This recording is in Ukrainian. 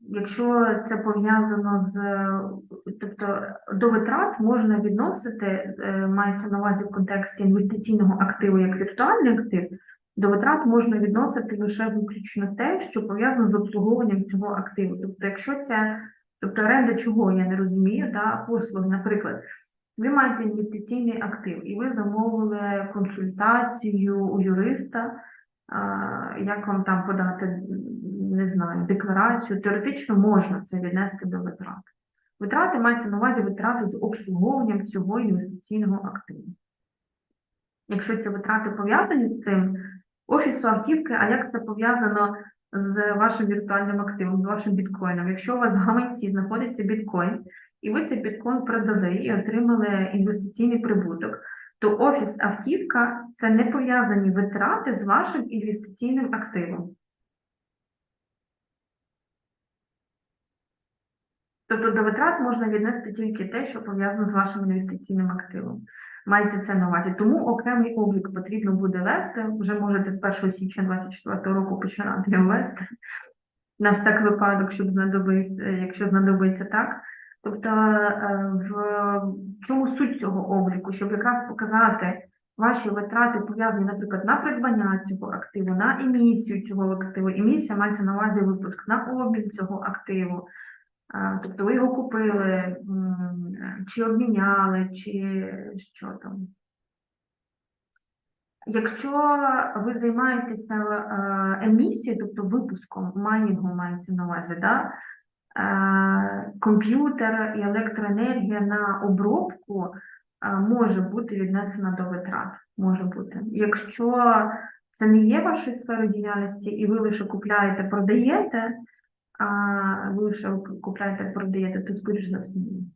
якщо це пов'язано з, тобто до витрат можна відносити, е, мається на увазі в контексті інвестиційного активу як віртуальний актив, до витрат можна відносити лише виключно те, що пов'язано з обслуговуванням цього активу. Тобто, якщо це, тобто оренда чого, я не розумію, да, послуги, наприклад, ви маєте інвестиційний актив і ви замовили консультацію у юриста, як вам там подати, не знаю, декларацію, теоретично можна це віднести до витрат. Витрати мається на увазі витрати з обслуговуванням цього інвестиційного активу. Якщо ці витрати пов'язані з цим, офісу автівки, а як це пов'язано з вашим віртуальним активом, з вашим біткоїном? Якщо у вас в гаманці знаходиться біткоін, і ви цей біткоін продали і отримали інвестиційний прибуток, то офіс автівка це не пов'язані витрати з вашим інвестиційним активом. Тобто до витрат можна віднести тільки те, що пов'язано з вашим інвестиційним активом. Мається це на увазі. Тому окремий облік потрібно буде вести. Вже можете з 1 січня 2024 року починати вести на всяк випадок, щоб знадобився, якщо знадобиться так. Тобто, е, в чому суть цього обліку, щоб якраз показати ваші витрати пов'язані, наприклад, на придбання цього активу, на емісію цього активу. Емісія мається на увазі випуск на обмін цього активу. Тобто ви його купили, чи обміняли, чи що там. Якщо ви займаєтеся е, емісією, тобто випуском, майнінгом мається на увазі, да? Е, комп'ютер і електроенергія на обробку е, може бути віднесена до витрат. Може бути. Якщо це не є вашою сферою діяльності, і ви лише купляєте, продаєте, а ви лише купляєте, продаєте, то скоріш за все ні.